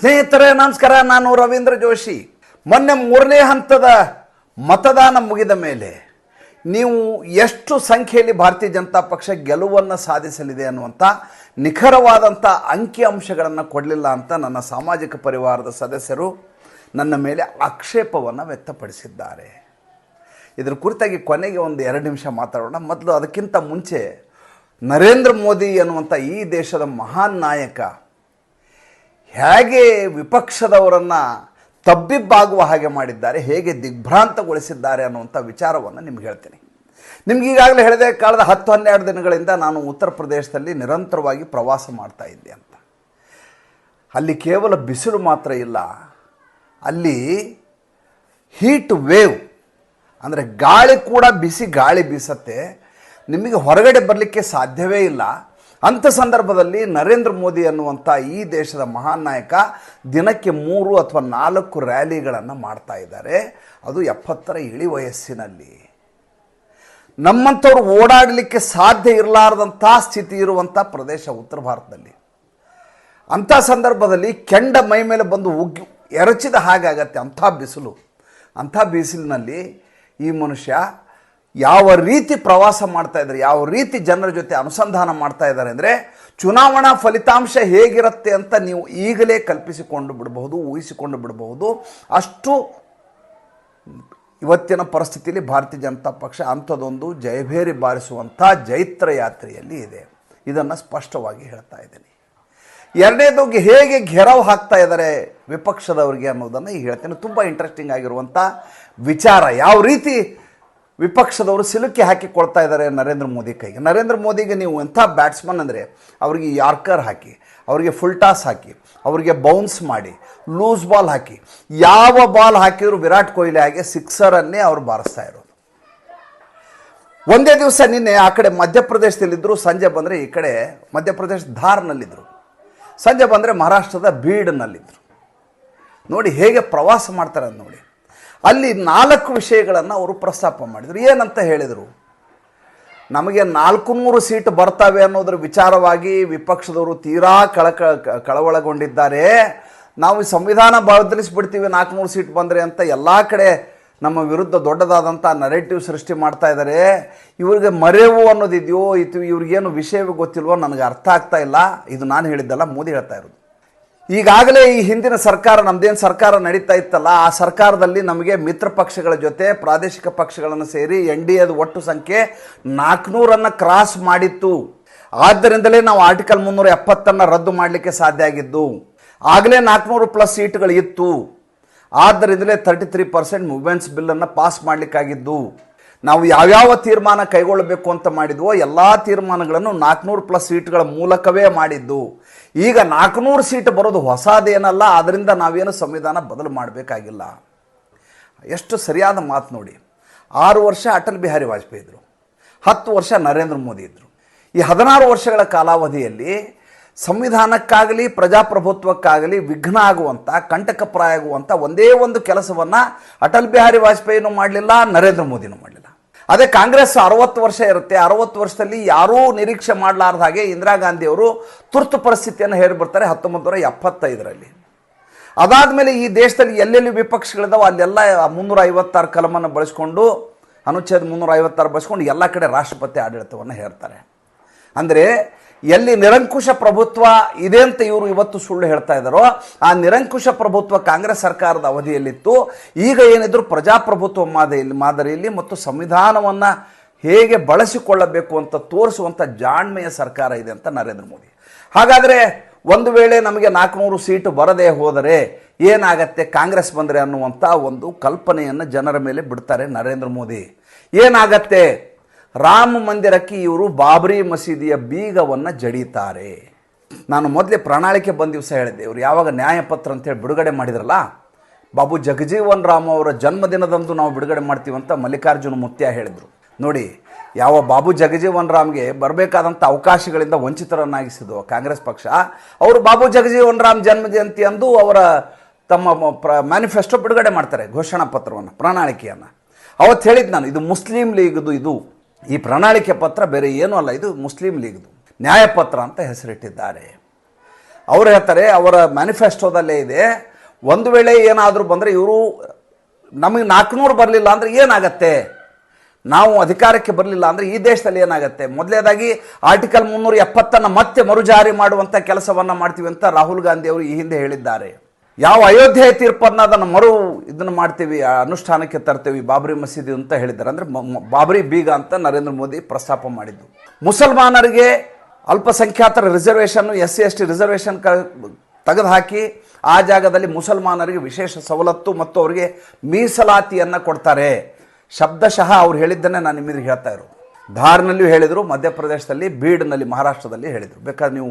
ಸ್ನೇಹಿತರೇ, ನಮಸ್ಕಾರ. ನಾನು ರವೀಂದ್ರ ಜೋಶಿ. ಮೊನ್ನೆ ಮೂರನೇ ಹಂತದ ಮತದಾನ ಮುಗಿದ ಮೇಲೆ ನೀವು ಎಷ್ಟು ಸಂಖ್ಯೆಯಲ್ಲಿ ಭಾರತೀಯ ಜನತಾ ಪಕ್ಷ ಗೆಲುವನ್ನು ಸಾಧಿಸಲಿದೆ ಅನ್ನುವಂಥ ನಿಖರವಾದಂಥ ಅಂಕಿ ಅಂಶಗಳನ್ನು ಕೊಡಲಿಲ್ಲ ಅಂತ ನನ್ನ ಸಾಮಾಜಿಕ ಪರಿವಾರದ ಸದಸ್ಯರು ನನ್ನ ಮೇಲೆ ಆಕ್ಷೇಪವನ್ನು ವ್ಯಕ್ತಪಡಿಸಿದ್ದಾರೆ. ಇದರ ಕುರಿತಾಗಿ ಕೊನೆಗೆ ಒಂದು ಎರಡು ನಿಮಿಷ ಮಾತಾಡೋಣ. ಮೊದಲು ಅದಕ್ಕಿಂತ ಮುಂಚೆ ನರೇಂದ್ರ ಮೋದಿ ಅನ್ನುವಂಥ ಈ ದೇಶದ ಮಹಾನ್ ನಾಯಕ ಹೇಗೆ ವಿಪಕ್ಷದವರನ್ನು ತಬ್ಬಿಬ್ಬಾಗುವ ಹಾಗೆ ಮಾಡಿದ್ದಾರೆ, ಹೇಗೆ ದಿಗ್ಭ್ರಾಂತಗೊಳಿಸಿದ್ದಾರೆ ಅನ್ನುವಂಥ ವಿಚಾರವನ್ನು ನಿಮ್ಗೆ ಹೇಳ್ತೀನಿ. ನಿಮ್ಗೆ ಈಗಾಗಲೇ ಹೇಳಿದೆ, ಕಳೆದ ಹತ್ತು ಹನ್ನೆರಡು ದಿನಗಳಿಂದ ನಾನು ಉತ್ತರ ಪ್ರದೇಶದಲ್ಲಿ ನಿರಂತರವಾಗಿ ಪ್ರವಾಸ ಮಾಡ್ತಾ ಇದ್ದೆ ಅಂತ. ಅಲ್ಲಿ ಕೇವಲ ಬಿಸಿಲು ಮಾತ್ರ ಇಲ್ಲ, ಅಲ್ಲಿ ಹೀಟ್ ವೇವ್ ಅಂದರೆ ಗಾಳಿ ಕೂಡ ಬಿಸಿ, ಗಾಳಿ ಬೀಸತ್ತೆ. ನಿಮಗೆ ಹೊರಗಡೆ ಬರಲಿಕ್ಕೆ ಸಾಧ್ಯವೇ ಇಲ್ಲ. ಅಂಥ ಸಂದರ್ಭದಲ್ಲಿ ನರೇಂದ್ರ ಮೋದಿ ಅನ್ನುವಂಥ ಈ ದೇಶದ ಮಹಾನ್ ನಾಯಕ ದಿನಕ್ಕೆ ಮೂರು ಅಥವಾ ನಾಲ್ಕು ರ್ಯಾಲಿಗಳನ್ನು ಮಾಡ್ತಾ ಇದ್ದಾರೆ. ಅದು ಎಪ್ಪತ್ತರ ಇಳಿ ವಯಸ್ಸಿನಲ್ಲಿ. ನಮ್ಮಂಥವ್ರು ಓಡಾಡಲಿಕ್ಕೆ ಸಾಧ್ಯ ಇರಲಾರ್ದಂಥ ಸ್ಥಿತಿ ಇರುವಂಥ ಪ್ರದೇಶ ಉತ್ತರ ಭಾರತದಲ್ಲಿ. ಅಂಥ ಸಂದರ್ಭದಲ್ಲಿ ಕೆಂಡ ಮೈ ಮೇಲೆ ಬಂದು ಉಗ್ಗಿ ಎರಚಿದ ಹಾಗಾಗತ್ತೆ ಅಂಥ ಬಿಸಿಲು. ಅಂಥ ಬಿಸಿಲಿನಲ್ಲಿ ಈ ಮನುಷ್ಯ ಯಾವ ರೀತಿ ಪ್ರವಾಸ ಮಾಡ್ತಾ ಇದ್ದಾರೆ, ಯಾವ ರೀತಿ ಜನರ ಜೊತೆ ಅನುಸಂಧಾನ ಮಾಡ್ತಾ ಇದ್ದಾರೆ ಅಂದರೆ ಚುನಾವಣಾ ಫಲಿತಾಂಶ ಹೇಗಿರುತ್ತೆ ಅಂತ ನೀವು ಈಗಲೇ ಕಲ್ಪಿಸಿಕೊಂಡು ಬಿಡಬಹುದು, ಊಹಿಸಿಕೊಂಡು ಬಿಡಬಹುದು. ಅಷ್ಟು ಇವತ್ತಿನ ಪರಿಸ್ಥಿತಿಯಲ್ಲಿ ಭಾರತೀಯ ಜನತಾ ಪಕ್ಷ ಅಂಥದ್ದೊಂದು ಜಯಭೇರಿ ಬಾರಿಸುವಂಥ ಜೈತ್ರ ಯಾತ್ರೆಯಲ್ಲಿ ಇದೆ. ಇದನ್ನು ಸ್ಪಷ್ಟವಾಗಿ ಹೇಳ್ತಾ ಇದ್ದೀನಿ. ಎರಡನೇದು ಹೇಗೆ ಘೆರವು ಹಾಕ್ತಾ ಇದ್ದಾರೆ ವಿಪಕ್ಷದವರಿಗೆ ಅನ್ನೋದನ್ನು ಈಗ ಹೇಳ್ತೇನೆ. ತುಂಬ ಇಂಟ್ರೆಸ್ಟಿಂಗ್ ಆಗಿರುವಂಥ ವಿಚಾರ. ಯಾವ ರೀತಿ ವಿಪಕ್ಷದವರು ಸಿಲುಕಿ ಹಾಕಿಕೊಳ್ತಾ ಇದ್ದಾರೆ ನರೇಂದ್ರ ಮೋದಿ ಕೈಗೆ. ನರೇಂದ್ರ ಮೋದಿಗೆ ನೀವು ಎಂಥ ಬ್ಯಾಟ್ಸ್ಮನ್ ಅಂದರೆ ಅವರಿಗೆ ಯಾರ್ಕರ್ ಹಾಕಿ, ಅವರಿಗೆ ಫುಲ್ ಟಾಸ್ ಹಾಕಿ, ಅವರಿಗೆ ಬೌನ್ಸ್ ಮಾಡಿ ಲೂಸ್ ಬಾಲ್ ಹಾಕಿ, ಯಾವ ಬಾಲ್ ಹಾಕಿದ್ರು ವಿರಾಟ್ ಕೊಹ್ಲಿ ಹಾಗೆ ಸಿಕ್ಸರನ್ನೇ ಅವರು ಬಾರಿಸ್ತಾ ಇರೋದು. ಒಂದೇ ದಿವಸ ನಿನ್ನೆ ಆ ಕಡೆ ಮಧ್ಯಪ್ರದೇಶದಲ್ಲಿದ್ದರು ಸಂಜೆ ಬಂದರೆ ಈ ಕಡೆ ಮಧ್ಯಪ್ರದೇಶ ಧಾರ್ನಲ್ಲಿದ್ದರು ಸಂಜೆ ಬಂದರೆ ಮಹಾರಾಷ್ಟ್ರದ ಬೀಡ್ನಲ್ಲಿದ್ದರು ನೋಡಿ ಹೇಗೆ ಪ್ರವಾಸ ಮಾಡ್ತಾರೆ ನೋಡಿ. ಅಲ್ಲಿ ನಾಲ್ಕು ವಿಷಯಗಳನ್ನು ಅವರು ಪ್ರಸ್ತಾಪ ಮಾಡಿದರು. ಏನಂತ ಹೇಳಿದರು? ನಮಗೆ ನಾಲ್ಕು ನೂರು ಸೀಟ್ ಬರ್ತವೆ ಅನ್ನೋದ್ರ ವಿಚಾರವಾಗಿ ವಿಪಕ್ಷದವರು ತೀರಾ ಕಳಕ ಕಳವಳಗೊಂಡಿದ್ದಾರೆ. ನಾವು ಸಂವಿಧಾನ ಬದಲಿಸ್ಬಿಡ್ತೀವಿ, ನಾಲ್ಕುನೂರು ಸೀಟ್ ಬಂದರೆ ಅಂತ ಎಲ್ಲ ಕಡೆ ನಮ್ಮ ವಿರುದ್ಧ ದೊಡ್ಡದಾದಂಥ ನರೇಟಿವ್ ಸೃಷ್ಟಿ ಮಾಡ್ತಾ ಇದ್ದಾರೆ ಇವ್ರಿಗೆ ಮರೆವು ಅನ್ನೋದಿದೆಯೋ ಇದು ಇವ್ರಿಗೇನು ವಿಷಯವೇ ಗೊತ್ತಿಲ್ವೋ ನನಗೆ ಅರ್ಥ ಆಗ್ತಾ ಇಲ್ಲ. ಇದು ನಾನು ಹೇಳಿದ್ದಲ್ಲ, ಮೋದಿ ಹೇಳ್ತಾ ಇರೋದು. ಈಗಾಗಲೇ ಈ ಹಿಂದಿನ ಸರ್ಕಾರ, ನಮ್ದೇನು ಸರ್ಕಾರ ನಡೀತಾ ಇತ್ತಲ್ಲ, ಆ ಸರ್ಕಾರದಲ್ಲಿ ನಮಗೆ ಮಿತ್ರ ಪಕ್ಷಗಳ ಜೊತೆ, ಪ್ರಾದೇಶಿಕ ಪಕ್ಷಗಳನ್ನು ಸೇರಿ ಎನ್ ಡಿ ಎದ ಒಟ್ಟು ಸಂಖ್ಯೆ ನಾಲ್ಕುನೂರನ್ನು ಕ್ರಾಸ್ ಮಾಡಿತ್ತು. ಆದ್ದರಿಂದಲೇ ನಾವು ಆರ್ಟಿಕಲ್ ಮುನ್ನೂರ ಎಪ್ಪತ್ತನ್ನು ರದ್ದು ಮಾಡಲಿಕ್ಕೆ ಸಾಧ್ಯ ಆಗಿದ್ದು, ಆಗಲೇ ನಾಲ್ಕುನೂರು ಪ್ಲಸ್ ಸೀಟ್ಗಳು ಇತ್ತು. ಆದ್ದರಿಂದಲೇ ತರ್ಟಿ ತ್ರೀ ಪರ್ಸೆಂಟ್ ಮೂವ್ಮೆಂಟ್ಸ್ ಬಿಲ್ಲನ್ನು ಪಾಸ್ ಮಾಡಲಿಕ್ಕಾಗಿದ್ದು. ನಾವು ಯಾವ್ಯಾವ ತೀರ್ಮಾನ ಕೈಗೊಳ್ಳಬೇಕು ಅಂತ ಮಾಡಿದ್ವೋ ಎಲ್ಲ ತೀರ್ಮಾನಗಳನ್ನು ನಾಲ್ಕುನೂರು ಪ್ಲಸ್ ಸೀಟ್ಗಳ ಮೂಲಕವೇ ಮಾಡಿದ್ದು. ಈಗ ನಾಲ್ಕುನೂರು ಸೀಟ್ ಬರೋದು ಹೊಸದೇನಲ್ಲ ಅದರಿಂದ ನಾವೇನು ಸಂವಿಧಾನ ಬದಲು ಮಾಡಬೇಕಾಗಿಲ್ಲ. ಎಷ್ಟು ಸರಿಯಾದ ಮಾತು ನೋಡಿ. ಆರು ವರ್ಷ ಅಟಲ್ ಬಿಹಾರಿ ವಾಜಪೇಯಿ ಇದ್ದರು ಹತ್ತು ವರ್ಷ ನರೇಂದ್ರ ಮೋದಿ ಇದ್ದರು ಈ ಹದಿನಾರು ವರ್ಷಗಳ ಕಾಲಾವಧಿಯಲ್ಲಿ ಸಂವಿಧಾನಕ್ಕಾಗಲಿ, ಪ್ರಜಾಪ್ರಭುತ್ವಕ್ಕಾಗಲಿ ವಿಘ್ನ ಆಗುವಂಥ ಕಂಟಕಪ್ರಾಯ ಆಗುವಂಥ ಒಂದೇ ಒಂದು ಕೆಲಸವನ್ನು ಅಟಲ್ ಬಿಹಾರಿ ವಾಜಪೇಯಿನೂ ಮಾಡಲಿಲ್ಲ, ನರೇಂದ್ರ ಮೋದಿನೂ ಮಾಡಲಿಲ್ಲ. ಅದೇ ಕಾಂಗ್ರೆಸ್ ಅರವತ್ತು ವರ್ಷ ಇರುತ್ತೆ. ಅರವತ್ತು ವರ್ಷದಲ್ಲಿ ಯಾರೂ ನಿರೀಕ್ಷೆ ಮಾಡಲಾರ್ದ ಹಾಗೆ ಇಂದಿರಾ ಗಾಂಧಿಯವರು ತುರ್ತು ಪರಿಸ್ಥಿತಿಯನ್ನು ಹೇರಿಬಿಡ್ತಾರೆ ಹತ್ತೊಂಬತ್ತು ನೂರ ಎಪ್ಪತ್ತೈದರಲ್ಲಿ. ಅದಾದಮೇಲೆ ಈ ದೇಶದಲ್ಲಿ ಎಲ್ಲೆಲ್ಲಿ ವಿಪಕ್ಷಗಳಿದಾವೆ ಅಲ್ಲೆಲ್ಲ ಮುನ್ನೂರ ಐವತ್ತಾರು ಕಲಮನ್ನು ಬಳಸ್ಕೊಂಡು, ಅನುಚ್ಛೇದ ಮುನ್ನೂರ ಐವತ್ತಾರು ಬಳಸ್ಕೊಂಡು ಎಲ್ಲ ಕಡೆ ರಾಷ್ಟ್ರಪತಿ ಆಡಳಿತವನ್ನು ಹೇರ್ತಾರೆ. ಅಂದರೆ ಎಲ್ಲಿ ನಿರಂಕುಶ ಪ್ರಭುತ್ವ ಇದೆ ಅಂತ ಇವರು ಇವತ್ತು ಸುಳ್ಳು ಹೇಳ್ತಾ ಇದ್ದಾರೋ, ಆ ನಿರಂಕುಶ ಪ್ರಭುತ್ವ ಕಾಂಗ್ರೆಸ್ ಸರ್ಕಾರದ ಅವಧಿಯಲ್ಲಿತ್ತು. ಈಗ ಏನಿದ್ರು ಪ್ರಜಾಪ್ರಭುತ್ವ ಮಾದರಿಯಲ್ಲಿ ಮಾದರಿಯಲ್ಲಿ ಮತ್ತು ಸಂವಿಧಾನವನ್ನು ಹೇಗೆ ಬಳಸಿಕೊಳ್ಳಬೇಕು ಅಂತ ತೋರಿಸುವಂಥ ಜಾಣ್ಮೆಯ ಸರ್ಕಾರ ಇದೆ ಅಂತ ನರೇಂದ್ರ ಮೋದಿ. ಹಾಗಾದರೆ ಒಂದು ವೇಳೆ ನಮಗೆ ನಾಲ್ಕುನೂರು ಸೀಟು ಬರದೇ ಹೋದರೆ ಏನಾಗತ್ತೆ, ಕಾಂಗ್ರೆಸ್ ಬಂದರೆ ಅನ್ನುವಂಥ ಒಂದು ಕಲ್ಪನೆಯನ್ನು ಜನರ ಮೇಲೆ ಬಿಡ್ತಾರೆ ನರೇಂದ್ರ ಮೋದಿ. ಏನಾಗತ್ತೆ? ರಾಮ ಮಂದಿರಕ್ಕೆ ಇವರು ಬಾಬರಿ ಮಸೀದಿಯ ಬೀಗವನ್ನು ಜಡೀತಾರೆ. ನಾನು ಮೊದಲೇ ಪ್ರಣಾಳಿಕೆ ಬಂದ ದಿವಸ ಹೇಳಿದ್ದೆ, ಇವರು ಯಾವಾಗ ನ್ಯಾಯಪತ್ರ ಅಂತೇಳಿ ಬಿಡುಗಡೆ ಮಾಡಿದ್ರಲ್ಲ, ಬಾಬು ಜಗಜೀವನ್ ರಾಮ್ ಅವರ ಜನ್ಮದಿನದಂದು ನಾವು ಬಿಡುಗಡೆ ಮಾಡ್ತೀವಿ ಅಂತ ಮಲ್ಲಿಕಾರ್ಜುನ ಮುತ್ಯ ಹೇಳಿದರು. ನೋಡಿ, ಯಾವ ಬಾಬು ಜಗಜೀವನ್ ರಾಮ್ಗೆ ಬರಬೇಕಾದಂಥ ಅವಕಾಶಗಳಿಂದ ವಂಚಿತರನ್ನಾಗಿಸಿದ್ದು ಕಾಂಗ್ರೆಸ್ ಪಕ್ಷ, ಅವರು ಬಾಬು ಜಗಜೀವನ್ ರಾಮ್ ಜನ್ಮ ಜಯಂತಿ ಅಂದು ಅವರ ತಮ್ಮ ಪ್ರ, ಮ್ಯಾನಿಫೆಸ್ಟೋ ಬಿಡುಗಡೆ ಮಾಡ್ತಾರೆ ಘೋಷಣಾ ಪತ್ರವನ್ನು, ಪ್ರಣಾಳಿಕೆಯನ್ನು. ಅವತ್ತು ಹೇಳಿದ್ದು ನಾನು, ಇದು ಮುಸ್ಲಿಂ ಲೀಗ್ದು ಇದು. ಈ ಪ್ರಣಾಳಿಕೆ ಪತ್ರ ಬೇರೆ ಏನೂ ಅಲ್ಲ, ಇದು ಮುಸ್ಲಿಂ ಲೀಗ್ದು. ನ್ಯಾಯಪತ್ರ ಅಂತ ಹೆಸರಿಟ್ಟಿದ್ದಾರೆ. ಅವರು ಹೇಳ್ತಾರೆ, ಅವರ ಮ್ಯಾನಿಫೆಸ್ಟೋದಲ್ಲೇ ಇದೆ, ಒಂದು ವೇಳೆ ಏನಾದರೂ ಬಂದರೆ ಇವರು ನಮಗೆ ನಾಲ್ಕುನೂರು ಬರಲಿಲ್ಲ ಅಂದರೆ ಏನಾಗತ್ತೆ? ನಾವು ಅಧಿಕಾರಕ್ಕೆ ಬರಲಿಲ್ಲ ಅಂದರೆ ಈ ದೇಶದಲ್ಲಿ ಏನಾಗುತ್ತೆ? ಮೊದಲೇದಾಗಿ ಆರ್ಟಿಕಲ್ ಮುನ್ನೂರ ಎಪ್ಪತ್ತನ್ನು ಮತ್ತೆ ಮರುಜಾರಿ ಮಾಡುವಂಥ ಕೆಲಸವನ್ನು ಮಾಡ್ತೀವಿ ಅಂತ ರಾಹುಲ್ ಗಾಂಧಿ ಅವರು ಈ ಹಿಂದೆ ಹೇಳಿದ್ದಾರೆ. ಯಾವ ಅಯೋಧ್ಯೆ ತೀರ್ಪನ್ನು ಅದನ್ನು ಮರು ಇದನ್ನು ಮಾಡ್ತೀವಿ ಅನುಷ್ಠಾನಕ್ಕೆ ತರ್ತೀವಿ, ಬಾಬರಿ ಮಸೀದಿ ಅಂತ ಹೇಳಿದ್ದಾರೆ. ಅಂದರೆ ಬಾಬರಿ ಬೀಗ ಅಂತ ನರೇಂದ್ರ ಮೋದಿ ಪ್ರಸ್ತಾಪ ಮಾಡಿದ್ದು. ಮುಸಲ್ಮಾನರಿಗೆ ಅಲ್ಪಸಂಖ್ಯಾತರ reservation S C S T reservation ಕ, ತೆಗೆದುಹಾಕಿ, ಆ ಜಾಗದಲ್ಲಿ ಮುಸಲ್ಮಾನರಿಗೆ ವಿಶೇಷ ಸವಲತ್ತು ಮತ್ತು ಅವರಿಗೆ ಮೀಸಲಾತಿಯನ್ನು ಕೊಡ್ತಾರೆ. ಶಬ್ದಶಃ ಅವ್ರು ಹೇಳಿದ್ದನ್ನೇ ನಾನು ನಿಮಗೆ ಹೇಳ್ತಾ ಇರೋದು. ಧಾರ್ನಲ್ಲಿಯೂ ಹೇಳಿದರು, ಮಧ್ಯಪ್ರದೇಶದಲ್ಲಿ, ಬೀಡ್ನಲ್ಲಿ, ಮಹಾರಾಷ್ಟ್ರದಲ್ಲಿ ಹೇಳಿದರು. ಬೇಕಾದ್ರೆ ನೀವು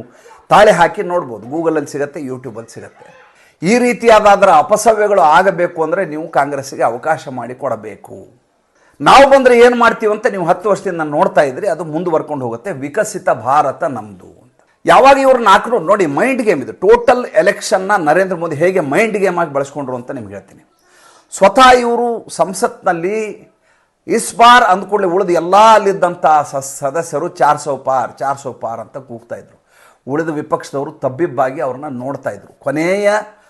ತಾಳೆ ಹಾಕಿ ನೋಡ್ಬೋದು. ಗೂಗಲಲ್ಲಿ ಸಿಗುತ್ತೆ ಯೂಟ್ಯೂಬಲ್ಲಿ ಸಿಗುತ್ತೆ. ಈ ರೀತಿಯಾದಾದರ ಅಪಸವ್ಯಗಳು ಆಗಬೇಕು ಅಂದರೆ ನೀವು ಕಾಂಗ್ರೆಸ್ಸಿಗೆ ಅವಕಾಶ ಮಾಡಿ ಕೊಡಬೇಕು. ನಾವು ಬಂದರೆ ಏನು ಮಾಡ್ತೀವಿ ಅಂತ ನೀವು ಹತ್ತು ವರ್ಷದಿಂದ ನೋಡ್ತಾ ಇದ್ರಿ, ಅದು ಮುಂದುವರ್ಕೊಂಡು ಹೋಗುತ್ತೆ. ವಿಕಸಿತ ಭಾರತ ನಮ್ಮದು ಯಾವಾಗ ಇವರು ನಾಲ್ಕು ನೋಡಿ ಮೈಂಡ್ ಗೇಮ್ ಇದು. ಟೋಟಲ್ ಎಲೆಕ್ಷನ್ನ ನರೇಂದ್ರ ಮೋದಿ ಹೇಗೆ ಮೈಂಡ್ ಗೇಮ್ ಆಗಿ ಬಳಸ್ಕೊಂಡ್ರು ಅಂತ ನಿಮ್ಗೆ ಹೇಳ್ತೀನಿ. ಸ್ವತಃ ಇವರು ಸಂಸತ್ನಲ್ಲಿ ಇಸ್ ಪಾರ್ ಅಂದ್ಕೊಳ್ಳಿ ಉಳಿದು ಎಲ್ಲ ಅಲ್ಲಿದ್ದಂಥ ಸದಸ್ಯರು ಚಾರ್ ಸೌ ಪಾರ್, ಚಾರ್ ಸೌ ಪಾರ್ ಅಂತ ಕೂಗ್ತಾ ಇದ್ರು. ಉಳಿದ ವಿಪಕ್ಷದವರು ತಬ್ಬಿಬ್ಬಾಗಿ ಅವ್ರನ್ನ ನೋಡ್ತಾ ಇದ್ರು. ಕೊನೆಯ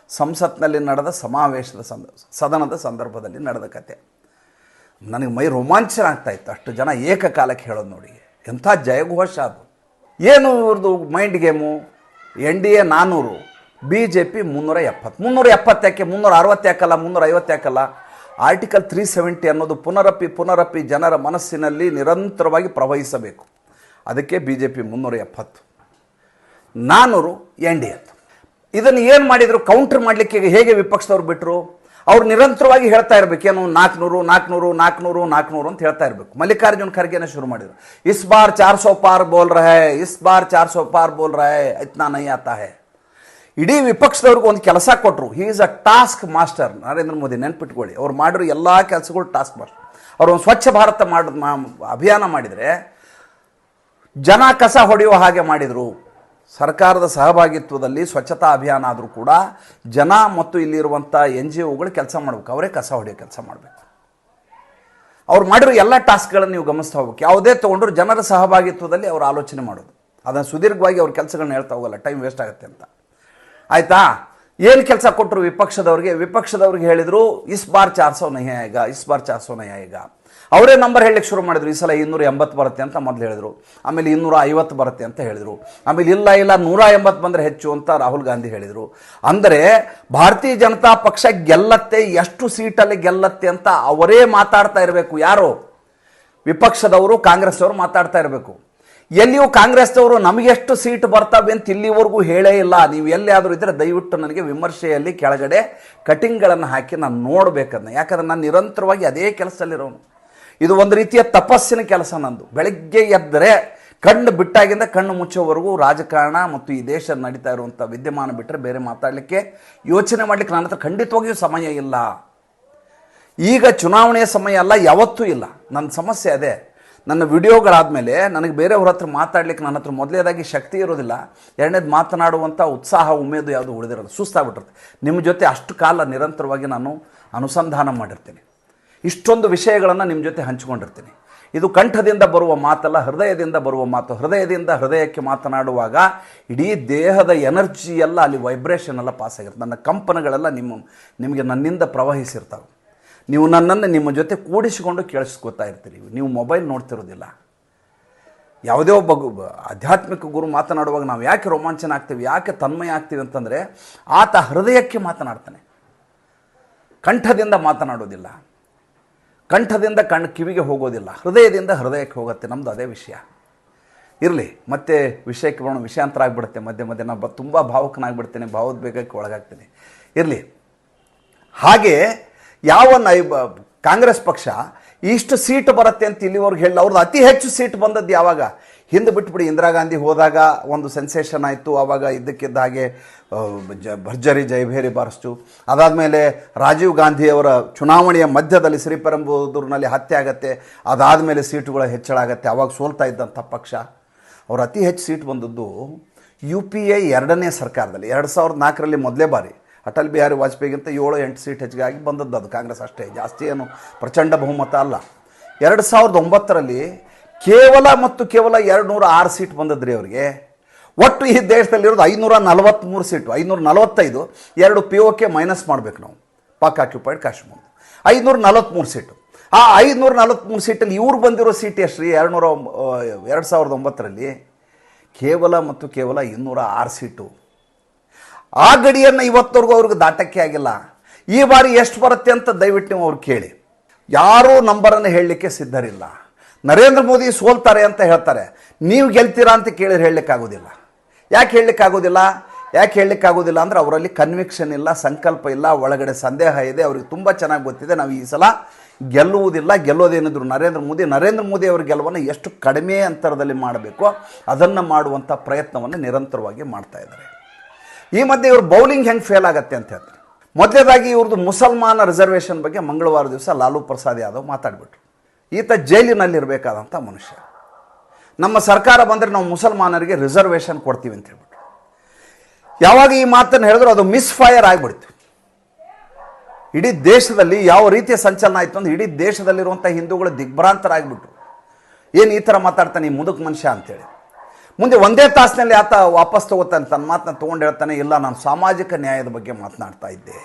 ಸಂಸತ್ನಲ್ಲಿ ನಡೆದ ಸಮಾವೇಶದ ಸಂದ, ಸದನದ ಸಂದರ್ಭದಲ್ಲಿ ನಡೆದ ಕತೆ. ನನಗೆ ಮೈ ರೋಮಾಂಚನ ಆಗ್ತಾ ಇತ್ತು. ಅಷ್ಟು ಜನ ಏಕಕಾಲಕ್ಕೆ ಹೇಳೋದು ನೋಡಿ. ಎಂಥ ಜಯಘೋಷ ಅದು. ಏನು ಇವ್ರದ್ದು mind game N D A ನಾನ್ನೂರು ಬಿ ಜೆ ಪಿ ಮುನ್ನೂರ ಎಪ್ಪತ್ತು, ಮುನ್ನೂರ ಎಪ್ಪತ್ತಕ್ಕೆ ಮುನ್ನೂರ ಅರವತ್ತು ಯಾಕಲ್ಲ? ಮುನ್ನೂರ ಐವತ್ತು ಹಾಕಲ್ಲ ಆರ್ಟಿಕಲ್ ತ್ರೀ ಸೆವೆಂಟಿ ಅನ್ನೋದು ಪುನರಪ್ಪಿ ಪುನರಪ್ಪಿ ಜನರ ಮನಸ್ಸಿನಲ್ಲಿ ನಿರಂತರವಾಗಿ ಪ್ರವಹಿಸಬೇಕು. ಅದಕ್ಕೆ ಬಿ ಜೆ ಪಿ ಮುನ್ನೂರ ಎಪ್ಪತ್ತು. ನಾನ್ನೂರು ಎನ್ ಡಿ ಎತ್ತು ಇದನ್ನು ಏನು ಮಾಡಿದರು ಕೌಂಟರ್ ಮಾಡಲಿಕ್ಕೆ ಹೇಗೆ ವಿಪಕ್ಷದವ್ರು ಬಿಟ್ಟರು ಅವ್ರು ನಿರಂತರವಾಗಿ ಹೇಳ್ತಾ ಇರಬೇಕೇನು ನಾಲ್ಕುನೂರು ನಾಲ್ಕುನೂರು ನಾಲ್ಕುನೂರು ನಾಲ್ಕುನೂರು ಅಂತ ಹೇಳ್ತಾ ಇರಬೇಕು. ಮಲ್ಲಿಕಾರ್ಜುನ್ ಖರ್ಗೆನ ಶುರು ಮಾಡಿದ್ರು. ಇಸ್ ಬಾರ್ ಚಾರ್ ಸೋ ಪಾರ್ ಬೋಲ್ ರಹೆ, ಇಸ್ ಬಾರ್ ಚಾರ್ ಸೋ ಪಾರ್ ಬೋಲ್ ರಹೆ, ಇತ್ನಾ ನೈ ಆತಾ ಹೇ. ಇಡೀ ವಿಪಕ್ಷದವ್ರಿಗೆ ಒಂದು ಕೆಲಸ ಕೊಟ್ಟರು he is a task master Narendra Modi, ನೆನ್ಪಿಟ್ಕೊಳ್ಳಿ. ಅವ್ರು ಮಾಡಿರೋ ಎಲ್ಲ ಕೆಲಸಗಳು ಟಾಸ್ಕ್ ಮಾಸ್ಟರ್ ಅವ್ರು ಒಂದು ಸ್ವಚ್ಛ ಭಾರತ ಮಾಡ, ಮಾ- ಅಭಿಯಾನ ಮಾಡಿದರೆ ಜನ ಕಸ ಹೊಡೆಯುವ ಹಾಗೆ ಮಾಡಿದರು. ಸರ್ಕಾರದ ಸಹಭಾಗಿತ್ವದಲ್ಲಿ ಸ್ವಚ್ಛತಾ ಅಭಿಯಾನ ಆದರೂ ಕೂಡ ಜನ ಮತ್ತು ಇಲ್ಲಿರುವಂಥ ಎನ್ ಜಿ ಒಗಳು ಕೆಲಸ ಮಾಡಬೇಕು. ಅವರೇ ಕಸ ಹೊಡೆಯೋ ಕೆಲಸ ಮಾಡಬೇಕು. ಅವ್ರು ಮಾಡಿರೋ ಎಲ್ಲ ಟಾಸ್ಕ್ಗಳನ್ನು ನೀವು ಗಮನಿಸ್ತಾ ಹೋಗ್ಬೇಕು. ಯಾವುದೇ ತೊಗೊಂಡ್ರು ಜನರ ಸಹಭಾಗಿತ್ವದಲ್ಲಿ ಅವರು ಆಲೋಚನೆ ಮಾಡೋದು. ಅದನ್ನು ಸುದೀರ್ಘವಾಗಿ ಅವ್ರ ಕೆಲಸಗಳನ್ನ ಹೇಳ್ತಾ ಹೋಗಲ್ಲ. ಟೈಮ್ ವೇಸ್ಟ್ ಆಗುತ್ತೆ ಅಂತ. ಆಯ್ತಾ? ಏನು ಕೆಲಸ ಕೊಟ್ಟರು ವಿಪಕ್ಷದವ್ರಿಗೆ? ವಿಪಕ್ಷದವ್ರಿಗೆ ಹೇಳಿದರು, ಇಸ್ ಬಾರ್ ಚಾರ್ಸೋ ಆಯ್ಗ? ಇಸ್ ಬಾರ್ ಚಾರ್ಸೋ ನಯ ನೈ ಆಯ್ಗ? ಅವರೇ ನಂಬರ್ ಹೇಳಲಿಕ್ಕೆ ಶುರು ಮಾಡಿದ್ರು. ಈ ಸಲ ಇನ್ನೂರ ಎಂಬತ್ತು ಬರುತ್ತೆ ಅಂತ ಮೊದಲು ಹೇಳಿದರು. ಆಮೇಲೆ ಇನ್ನೂರ ಐವತ್ತು ಬರುತ್ತೆ ಅಂತ ಹೇಳಿದರು. ಆಮೇಲೆ ಇಲ್ಲ ಇಲ್ಲ, ನೂರ ಎಂಬತ್ತು ಬಂದರೆ ಹೆಚ್ಚು ಅಂತ ರಾಹುಲ್ ಗಾಂಧಿ ಹೇಳಿದರು. ಅಂದರೆ ಭಾರತೀಯ ಜನತಾ ಪಕ್ಷ ಗೆಲ್ಲತ್ತೆ, ಎಷ್ಟು ಸೀಟಲ್ಲಿ ಗೆಲ್ಲತ್ತೆ ಅಂತ ಅವರೇ ಮಾತಾಡ್ತಾ ಇರಬೇಕು. ಯಾರು? ವಿಪಕ್ಷದವರು, ಕಾಂಗ್ರೆಸ್ದವರು ಮಾತಾಡ್ತಾ ಇರಬೇಕು. ಎಲ್ಲಿಯೂ ಕಾಂಗ್ರೆಸ್ದವರು ನಮಗೆಷ್ಟು ಸೀಟ್ ಬರ್ತವೆ ಅಂತ ಇಲ್ಲಿವರೆಗೂ ಹೇಳೇ ಇಲ್ಲ. ನೀವು ಎಲ್ಲಿಯಾದರೂ ಇದ್ದರೆ ದಯವಿಟ್ಟು ನನಗೆ ವಿಮರ್ಶೆಯಲ್ಲಿ ಕೆಳಗಡೆ ಕಟಿಂಗ್ಗಳನ್ನು ಹಾಕಿ ನಾನು ನೋಡಬೇಕದನ್ನ ಯಾಕಂದ್ರೆ ನಾನು ನಿರಂತರವಾಗಿ ಅದೇ ಕೆಲಸದಲ್ಲಿರೋನು. ಇದು ಒಂದು ರೀತಿಯ ತಪಸ್ಸಿನ ಕೆಲಸ ನಂದು. ಬೆಳಗ್ಗೆ ಎದ್ದರೆ ಕಣ್ಣು ಬಿಟ್ಟಾಗಿಂದ ಕಣ್ಣು ಮುಚ್ಚೋವರೆಗೂ ರಾಜಕಾರಣ ಮತ್ತು ಈ ದೇಶ ನಡೀತಾ ಇರುವಂಥ ವಿದ್ಯಮಾನ ಬಿಟ್ಟರೆ ಬೇರೆ ಮಾತಾಡಲಿಕ್ಕೆ ಯೋಚನೆ ಮಾಡಲಿಕ್ಕೆ ನನ್ನ ಹತ್ರ ಖಂಡಿತವಾಗಿಯೂ ಸಮಯ ಇಲ್ಲ. ಈಗ ಚುನಾವಣೆಯ ಸಮಯ ಅಲ್ಲ, ಯಾವತ್ತೂ ಇಲ್ಲ. ನನ್ನ ಸಮಸ್ಯೆ ಅದೇ. ನನ್ನ ವಿಡಿಯೋಗಳಾದಮೇಲೆ ನನಗೆ ಬೇರೆಯವ್ರ ಹತ್ರ ಮಾತಾಡಲಿಕ್ಕೆ ನನ್ನ ಹತ್ರ ಮೊದಲೇದಾಗಿ ಶಕ್ತಿ ಇರೋದಿಲ್ಲ. ಎರಡನೇದು ಮಾತನಾಡುವಂಥ ಉತ್ಸಾಹ, ಉಮೇದು ಯಾವುದು ಉಳಿದಿರೋದು ಸುಸ್ತಾಗ್ಬಿಟ್ಟಿರುತ್ತೆ. ನಿಮ್ಮ ಜೊತೆ ಅಷ್ಟು ಕಾಲ ನಿರಂತರವಾಗಿ ನಾನು ಅನುಸಂಧಾನ ಮಾಡಿರ್ತೀನಿ. ಇಷ್ಟೊಂದು ವಿಷಯಗಳನ್ನು ನಿಮ್ಮ ಜೊತೆ ಹಂಚಿಕೊಂಡಿರ್ತೀನಿ. ಇದು ಕಂಠದಿಂದ ಬರುವ ಮಾತಲ್ಲ, ಹೃದಯದಿಂದ ಬರುವ ಮಾತು. ಹೃದಯದಿಂದ ಹೃದಯಕ್ಕೆ ಮಾತನಾಡುವಾಗ ಇಡೀ ದೇಹದ ಎನರ್ಜಿ ಎಲ್ಲ ಅಲ್ಲಿ ವೈಬ್ರೇಷನ್ ಎಲ್ಲ ಪಾಸ್ ಆಗಿರುತ್ತೆ. ನನ್ನ ಕಂಪನಗಳೆಲ್ಲ ನಿಮ್ಮ, ನಿಮಗೆ ನನ್ನಿಂದ ಪ್ರವಹಿಸಿರ್ತಾವೆ. ನೀವು ನನ್ನನ್ನು ನಿಮ್ಮ ಜೊತೆ ಕೂಡಿಸಿಕೊಂಡು ಕೇಳಿಸ್ಕೊತಾ ಇರ್ತೀರಿ. ನೀವು ಮೊಬೈಲ್ ನೋಡ್ತಿರೋದಿಲ್ಲ. ಯಾವುದೇ ಒಬ್ಬ ಆಧ್ಯಾತ್ಮಿಕ ಗುರು ಮಾತನಾಡುವಾಗ ನಾವು ಯಾಕೆ ರೋಮಾಂಚನ ಆಗ್ತೀವಿ, ಯಾಕೆ ತನ್ಮಯ ಆಗ್ತೀವಿ ಅಂತಂದರೆ ಆತ ಹೃದಯಕ್ಕೆ ಮಾತನಾಡ್ತಾನೆ. ಕಂಠದಿಂದ ಮಾತನಾಡೋದಿಲ್ಲ. ಕಂಠದಿಂದ ಕಣ್ಣು ಕಿವಿಗೆ ಹೋಗೋದಿಲ್ಲ. ಹೃದಯದಿಂದ ಹೃದಯಕ್ಕೆ ಹೋಗುತ್ತೆ. ನಮ್ಮದು ಅದೇ ವಿಷಯ. ಇರಲಿ, ಮತ್ತೆ ವಿಷಯಕ್ಕೆ ಬರೋಣ. ವಿಷಯಾಂತರ ಆಗಿಬಿಡುತ್ತೆ. ಮಧ್ಯೆ ಮಧ್ಯೆ ನಾನು ಬ ತುಂಬ ಭಾವುಕನಾಗ್ಬಿಡ್ತೇನೆ. ಭಾವೋದ್ವೇಗಕ್ಕೆ ಒಳಗಾಗ್ತೀನಿ. ಇರಲಿ. ಹಾಗೆ ಯಾವ ನೈ ಕಾಂಗ್ರೆಸ್ ಪಕ್ಷ ಇಷ್ಟು ಸೀಟ್ ಬರುತ್ತೆ ಅಂತ ಇಲ್ಲಿವರೆಗೆ ಹೇಳಿ ಅವ್ರದ್ದು ಅತಿ ಹೆಚ್ಚು ಸೀಟ್ ಬಂದದ್ದು ಯಾವಾಗ? ಹಿಂದೆ ಬಿಟ್ಬಿಡಿ, ಇಂದಿರಾ ಗಾಂಧಿ ಹೋದಾಗ ಒಂದು ಸೆನ್ಸೇಷನ್ ಆಯಿತು. ಆವಾಗ ಇದ್ದಕ್ಕಿದ್ದ ಹಾಗೆ ಜ, ಭರ್ಜರಿ ಜಯಭೇರಿ ಬಾರಿಸ್ತು. ಅದಾದಮೇಲೆ ರಾಜೀವ್ ಗಾಂಧಿಯವರ ಚುನಾವಣೆಯ ಮಧ್ಯದಲ್ಲಿ ಶ್ರೀಪೆರಂಬೂದೂರಿನಲ್ಲಿ ಹತ್ಯೆ ಆಗತ್ತೆ. ಅದಾದಮೇಲೆ ಸೀಟುಗಳ ಹೆಚ್ಚಳ ಆಗತ್ತೆ. ಆವಾಗ ಸೋಲ್ತಾ ಇದ್ದಂಥ ಪಕ್ಷ. ಅವರು ಅತಿ ಹೆಚ್ಚು ಸೀಟ್ ಬಂದದ್ದು ಯು ಪಿ ಎ ಎರಡನೇ ಸರ್ಕಾರದಲ್ಲಿ. ಎರಡು ಸಾವಿರದ ನಾಲ್ಕರಲ್ಲಿ ಮೊದಲೇ ಬಾರಿ ಅಟಲ್ ಬಿಹಾರಿ ವಾಜಪೇಯಿಗಿಂತ ಏಳು, ಎಂಟು ಸೀಟ್ ಹೆಚ್ಚಿಗೆ ಆಗಿ ಬಂದದ್ದು ಅದು. ಕಾಂಗ್ರೆಸ್ ಅಷ್ಟೇ. ಜಾಸ್ತಿ ಏನು ಪ್ರಚಂಡ ಬಹುಮತ ಅಲ್ಲ. ಎರಡು ಸಾವಿರದ ಒಂಬತ್ತರಲ್ಲಿ ಕೇವಲ ಮತ್ತು ಕೇವಲ ಎರಡು ನೂರ ಆರು ಸೀಟ್ ಬಂದದ್ರಿ ಅವರಿಗೆ. ಒಟ್ಟು ಈ ದೇಶದಲ್ಲಿರೋದು ಐನೂರ ನಲವತ್ತ್ಮೂರು ಸೀಟು, ಐನೂರ ನಲವತ್ತೈದು, ಎರಡು ಪಿ ಒ ಕೆ ಮೈನಸ್ ಮಾಡಬೇಕು ನಾವು, ಪಾಕ್ ಆಕ್ಯುಪೈಡ್ ಕಾಶ್ಮೀರ ಐನೂರ ನಲವತ್ತ್ಮೂರು ಸೀಟು. ಆ ಐನೂರ ನಲವತ್ತ್ಮೂರು ಸೀಟಲ್ಲಿ ಇವ್ರು ಬಂದಿರೋ ಸೀಟ್ ಎಷ್ಟು ರೀ ಎರಡು ನೂರ ಎರಡು ಸಾವಿರದ ಒಂಬತ್ತರಲ್ಲಿ. ಕೇವಲ ಮತ್ತು ಕೇವಲ ಇನ್ನೂರ ಆರು ಸೀಟು. ಆ ಗಡಿಯನ್ನು ಇವತ್ತವರೆಗೂ ಅವ್ರಿಗೆ ದಾಟಕ್ಕೆ ಆಗಿಲ್ಲ. ಈ ಬಾರಿ ಎಷ್ಟು ಬರುತ್ತೆ ಅಂತ ದಯವಿಟ್ಟು ನೀವು ಅವ್ರು ಕೇಳಿ. ಯಾರೂ ನಂಬರನ್ನು ಹೇಳಲಿಕ್ಕೆ ಸಿದ್ಧರಿಲ್ಲ. ನರೇಂದ್ರ ಮೋದಿ ಸೋಲ್ತಾರೆ ಅಂತ ಹೇಳ್ತಾರೆ. ನೀವು ಗೆಲ್ತೀರಾ ಅಂತ ಕೇಳಿದ್ರೆ ಹೇಳಲಿಕ್ಕಾಗೋದಿಲ್ಲ. ಯಾಕೆ ಹೇಳಲಿಕ್ಕಾಗೋದಿಲ್ಲ? ಯಾಕೆ ಹೇಳಲಿಕ್ಕಾಗೋದಿಲ್ಲ ಅಂದರೆ ಅವರಲ್ಲಿ ಕನ್ವಿಕ್ಷನ್ ಇಲ್ಲ, ಸಂಕಲ್ಪ ಇಲ್ಲ, ಒಳಗಡೆ ಸಂದೇಹ ಇದೆ, ಅವ್ರಿಗೆ ತುಂಬ ಚೆನ್ನಾಗಿ ಗೊತ್ತಿದೆ. ನಾವು ಈ ಸಲ ಗೆಲ್ಲುವುದಿಲ್ಲ, ಗೆಲ್ಲೋದೇನಿದ್ರು ನರೇಂದ್ರ ಮೋದಿ ನರೇಂದ್ರ ಮೋದಿ ಅವರ ಗೆಲುವನ್ನು ಎಷ್ಟು ಕಡಿಮೆ ಅಂತರದಲ್ಲಿ ಮಾಡಬೇಕೋ, ಅದನ್ನು ಮಾಡುವಂಥ ಪ್ರಯತ್ನವನ್ನು ನಿರಂತರವಾಗಿ ಮಾಡ್ತಾ ಇದ್ದಾರೆ. ಈ ಮಧ್ಯೆ ಇವರು ಬೌಲಿಂಗ್ ಹೆಂಗೆ ಫೇಲ್ ಆಗುತ್ತೆ ಅಂತ ಹೇಳ್ತಾರೆ. ಮೊದಲೇದಾಗಿ ಇವ್ರದ್ದು ಮುಸಲ್ಮಾನ ರಿಸರ್ವೇಷನ್ ಬಗ್ಗೆ ಮಂಗಳವಾರ ದಿವಸ ಲಾಲು ಪ್ರಸಾದ್ ಯಾದವ್ ಮಾತಾಡಿಬಿಟ್ರು. ಈತ ಜೈಲಿನಲ್ಲಿರಬೇಕಾದಂಥ ಮನುಷ್ಯ. ನಮ್ಮ ಸರ್ಕಾರ ಬಂದರೆ ನಾವು ಮುಸಲ್ಮಾನರಿಗೆ ರಿಸರ್ವೇಷನ್ ಕೊಡ್ತೀವಿ ಅಂತ ಹೇಳ್ಬಿಟ್ಟು ಯಾವಾಗ ಈ ಮಾತನ್ನು ಹೇಳಿದ್ರು ಅದು ಮಿಸ್ ಫೈರ್ ಆಗಿಬಿಡ್ತು. ಇಡೀ ದೇಶದಲ್ಲಿ ಯಾವ ರೀತಿಯ ಸಂಚಲನ ಆಯಿತು ಅಂದ್ರೆ ಇಡೀ ದೇಶದಲ್ಲಿರುವಂಥ ಹಿಂದೂಗಳು ದಿಗ್ಭ್ರಾಂತರಾಗಿಬಿಟ್ರು. ಏನು ಈ ಥರ ಮಾತಾಡ್ತಾನೆ ಈ ಮುದುಕ್ ಮನುಷ್ಯ ಅಂತೇಳಿ. ಮುಂದೆ ಒಂದೇ ತಾಸಿನಲ್ಲಿ ಆತ ವಾಪಸ್ ತಗೋತಾನೆ, ತನ್ನ ಮಾತನ್ನ ತೊಗೊಂಡು ಹೇಳ್ತಾನೆ, ಇಲ್ಲ, ನಾನು ಸಾಮಾಜಿಕ ನ್ಯಾಯದ ಬಗ್ಗೆ ಮಾತನಾಡ್ತಾ ಇದ್ದೆ.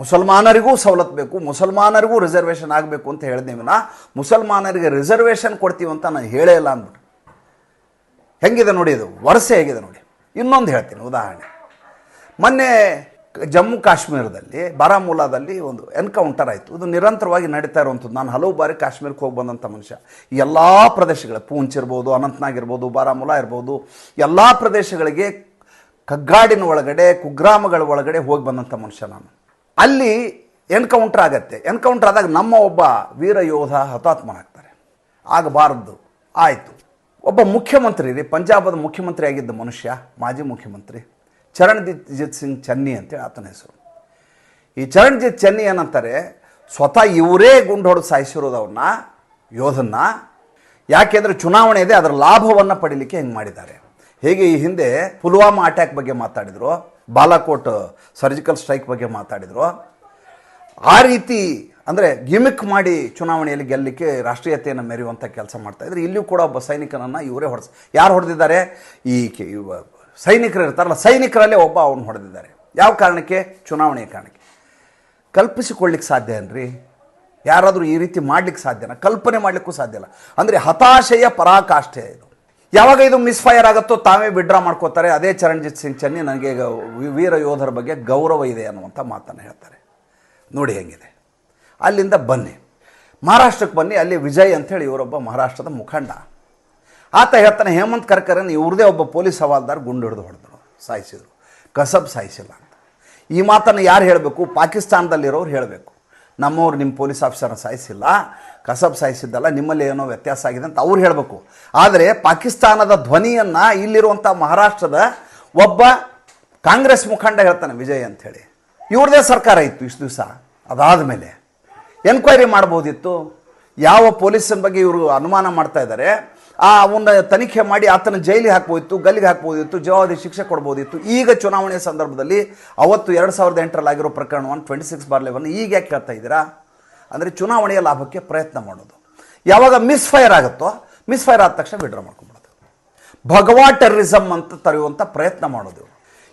ಮುಸಲ್ಮಾನರಿಗೂ ಸವಲತ್ತು ಬೇಕು, ಮುಸಲ್ಮಾನರಿಗೂ ರಿಸರ್ವೇಷನ್ ಆಗಬೇಕು ಅಂತ ಹೇಳಿದೆ ವಿನ ಮುಸಲ್ಮಾನರಿಗೆ ರಿಸರ್ವೇಷನ್ ಕೊಡ್ತೀವಿ ಅಂತ ನಾನು ಹೇಳೇ ಇಲ್ಲ ಅಂದ್ಬಿಟ್ಟು. ಹೆಂಗಿದೆ ನೋಡಿ ಇದು? ವರಸೆ ಹೇಗಿದೆ ನೋಡಿ. ಇನ್ನೊಂದು ಹೇಳ್ತೀನಿ, ಉದಾಹರಣೆ. ಮೊನ್ನೆ ಜಮ್ಮು ಕಾಶ್ಮೀರದಲ್ಲಿ ಬಾರಾಮುಲಾದಲ್ಲಿ ಒಂದು ಎನ್ಕೌಂಟರ್ ಆಯಿತು. ಇದು ನಿರಂತರವಾಗಿ ನಡೀತಾ ಇರುವಂಥದ್ದು. ನಾನು ಹಲವು ಬಾರಿ ಕಾಶ್ಮೀರಕ್ಕೆ ಹೋಗಿ ಬಂದಂಥ ಮನುಷ್ಯ. ಎಲ್ಲ ಪ್ರದೇಶಗಳ, ಪೂಂಚ್ ಇರ್ಬೋದು, ಅನಂತನಾಗ್ ಇರ್ಬೋದು ಬಾರಾಮುಲಾ ಇರ್ಬೋದು, ಎಲ್ಲ ಪ್ರದೇಶಗಳಿಗೆ ಕಗ್ಗಾಡಿನ ಒಳಗಡೆ, ಕುಗ್ರಾಮಗಳ ಒಳಗಡೆ ಹೋಗಿ ಬಂದಂಥ ಮನುಷ್ಯ ನಾನು. ಅಲ್ಲಿ ಎನ್ಕೌಂಟರ್ ಆಗತ್ತೆ. ಎನ್ಕೌಂಟರ್ ಆದಾಗ ನಮ್ಮ ಒಬ್ಬ ವೀರ ಯೋಧ ಹತಾತ್ಮನಾಗ್ತಾರೆ ಆಗಬಾರದು. ಆಯಿತು. ಒಬ್ಬ ಮುಖ್ಯಮಂತ್ರಿ ರೀ, ಪಂಜಾಬದ ಮುಖ್ಯಮಂತ್ರಿ ಆಗಿದ್ದ ಮನುಷ್ಯ, ಮಾಜಿ ಮುಖ್ಯಮಂತ್ರಿ, ಚರಣ್ಜಿತ್ ಸಿಂಗ್ ಚನ್ನಿ ಅಂತೇಳಿ ಆತನ ಹೆಸರು. ಈ ಚರಣ್ಜಿತ್ ಚನ್ನಿ ಏನಂತಾರೆ, ಸ್ವತಃ ಇವರೇ ಗುಂಡು ಹೊಡೆದು ಸಾಯಿಸಿರೋದು ಯೋಧನ ಯೋಧನ್ನ. ಯಾಕೆಂದರೆ ಚುನಾವಣೆ ಇದೆ, ಅದರ ಲಾಭವನ್ನು ಪಡೀಲಿಕ್ಕೆ ಹೆಂಗೆ ಮಾಡಿದ್ದಾರೆ. ಹೇಗೆ ಈ ಹಿಂದೆ ಪುಲ್ವಾಮಾ ಅಟ್ಯಾಕ್ ಬಗ್ಗೆ ಮಾತಾಡಿದ್ರು. ಬಾಲಾಕೋಟ್ ಸರ್ಜಿಕಲ್ ಸ್ಟ್ರೈಕ್ ಬಗ್ಗೆ ಮಾತಾಡಿದರು. ಆ ರೀತಿ ಅಂದರೆ ಗಿಮಿಕ್ ಮಾಡಿ ಚುನಾವಣೆಯಲ್ಲಿ ಗೆಲ್ಲಲಿಕ್ಕೆ ರಾಷ್ಟ್ರೀಯತೆಯನ್ನು ಮೆರೆಯುವಂಥ ಕೆಲಸ ಮಾಡ್ತಾ ಇದ್ರೆ. ಇಲ್ಲಿಯೂ ಕೂಡ ಒಬ್ಬ ಸೈನಿಕನನ್ನು ಇವರೇ ಹೊಡೆಸ, ಯಾರು ಹೊಡೆದಿದ್ದಾರೆ? ಈ ಸೈನಿಕರು ಇರ್ತಾರಲ್ಲ, ಸೈನಿಕರಲ್ಲೇ ಒಬ್ಬ ಅವನು ಹೊಡೆದಿದ್ದಾರೆ. ಯಾವ ಕಾರಣಕ್ಕೆ? ಚುನಾವಣೆಯ ಕಾರಣಕ್ಕೆ. ಕಲ್ಪಿಸಿಕೊಳ್ಳಿಕ್ಕೆ ಸಾಧ್ಯ ಏನ್ರಿ? ಯಾರಾದರೂ ಈ ರೀತಿ ಮಾಡ್ಲಿಕ್ಕೆ ಸಾಧ್ಯನಾ? ಕಲ್ಪನೆ ಮಾಡಲಿಕ್ಕೂ ಸಾಧ್ಯ ಇಲ್ಲ. ಅಂದರೆ ಹತಾಶೆಯ ಪರಾಕಾಷ್ಠೆ ಇದು. ಯಾವಾಗ ಇದು ಮಿಸ್ಫೈರ್ ಆಗುತ್ತೋ ತಾವೇ ವಿಡ್ರಾ ಮಾಡ್ಕೋತಾರೆ. ಅದೇ ಚರಣ್ಜಿತ್ ಸಿಂಗ್ ಚನ್ನಿ ನನಗೆ ವೀರ ಯೋಧರ ಬಗ್ಗೆ ಗೌರವ ಇದೆ ಅನ್ನುವಂಥ ಮಾತನ್ನು ಹೇಳ್ತಾರೆ. ನೋಡಿ ಹೆಂಗಿದೆ. ಅಲ್ಲಿಂದ ಬನ್ನಿ. ಮಹಾರಾಷ್ಟ್ರಕ್ಕೆ ಬನ್ನಿ. ಅಲ್ಲಿ ವಿಜಯ್ ಅಂಥೇಳಿ ಇವರೊಬ್ಬ ಮಹಾರಾಷ್ಟ್ರದ ಮುಖಂಡ. ಆತ ಹೇಳ್ತಾನೆ, ಹೇಮಂತ್ ಕರ್ಕರನ್ ಇವ್ರದೇ ಒಬ್ಬ ಪೊಲೀಸ್ ಹವಾಲ್ದಾರ್ ಗುಂಡು ಹಿಡಿದು ಹೊಡೆದ್ರು, ಸಾಯಿಸಿದರು. ಕಸಬ್ ಸಾಯಿಸಿಲ್ಲ ಅಂತ. ಈ ಮಾತನ್ನು ಯಾರು ಹೇಳಬೇಕು? ಪಾಕಿಸ್ತಾನದಲ್ಲಿರೋರು ಹೇಳಬೇಕು. ನಮ್ಮವ್ರು ನಿಮ್ಮ ಪೊಲೀಸ್ ಆಫೀಸರ್ನ ಸಾಯಿಸಿಲ್ಲ. ಕಸಬ್ ಸಾಯಿಸಿದ್ದಲ್ಲ, ನಿಮ್ಮಲ್ಲಿ ಏನೋ ವ್ಯತ್ಯಾಸ ಆಗಿದೆ ಅಂತ ಅವ್ರು ಹೇಳಬೇಕು. ಆದರೆ ಪಾಕಿಸ್ತಾನದ ಧ್ವನಿಯನ್ನು ಇಲ್ಲಿರುವಂಥ ಮಹಾರಾಷ್ಟ್ರದ ಒಬ್ಬ ಕಾಂಗ್ರೆಸ್ ಮುಖಂಡ ಹೇಳ್ತಾನೆ, ವಿಜಯ್ ಅಂಥೇಳಿ ಇವ್ರದೇ ಸರ್ಕಾರ ಇತ್ತು ಇಷ್ಟು ದಿವಸ. ಅದಾದ ಮೇಲೆ ಎನ್ಕ್ವೈರಿ ಮಾಡ್ಬೋದಿತ್ತು. ಯಾವ ಪೊಲೀಸನ ಬಗ್ಗೆ ಇವರು ಅನುಮಾನ ಮಾಡ್ತಾ ಇದ್ದಾರೆ. ಆ ಅವನ್ನ ತನಿಖೆ ಮಾಡಿ ಆತನ ಜೈಲಿಗೆ ಹಾಕ್ಬೋದಿತ್ತು, ಗಲ್ಲಿಗೆ ಹಾಕ್ಬೋದಿತ್ತು, ಜವಾಬ್ದಾರಿ ಶಿಕ್ಷೆ ಕೊಡ್ಬೋದಿತ್ತು. ಈಗ ಚುನಾವಣೆಯ ಸಂದರ್ಭದಲ್ಲಿ ಅವತ್ತು ಎರಡು ಸಾವಿರದ ಎಂಟರಲ್ಲಿ ಆಗಿರೋ ಪ್ರಕರಣವನ್ನು ಟ್ವೆಂಟಿ ಸಿಕ್ಸ್ ಬಾರ್ ಲೆವೆನ್ ಈಗ ಯಾಕೆ ಹೇಳ್ತಾ ಇದ್ದೀರಾ? ಅಂದರೆ ಚುನಾವಣೆಯ ಲಾಭಕ್ಕೆ ಪ್ರಯತ್ನ ಮಾಡೋದು. ಯಾವಾಗ ಮಿಸ್ಫೈರ್ ಆಗುತ್ತೋ ಮಿಸ್ಫೈರ್ ಆದ ತಕ್ಷಣ ವಿಡ್ರಾ ಮಾಡ್ಕೊಂಬಿಡೋದು ಭಗವಾ ಟೆರರಿಸಮ್ ಅಂತ ತರೆಯುವಂಥ ಪ್ರಯತ್ನ ಮಾಡೋದು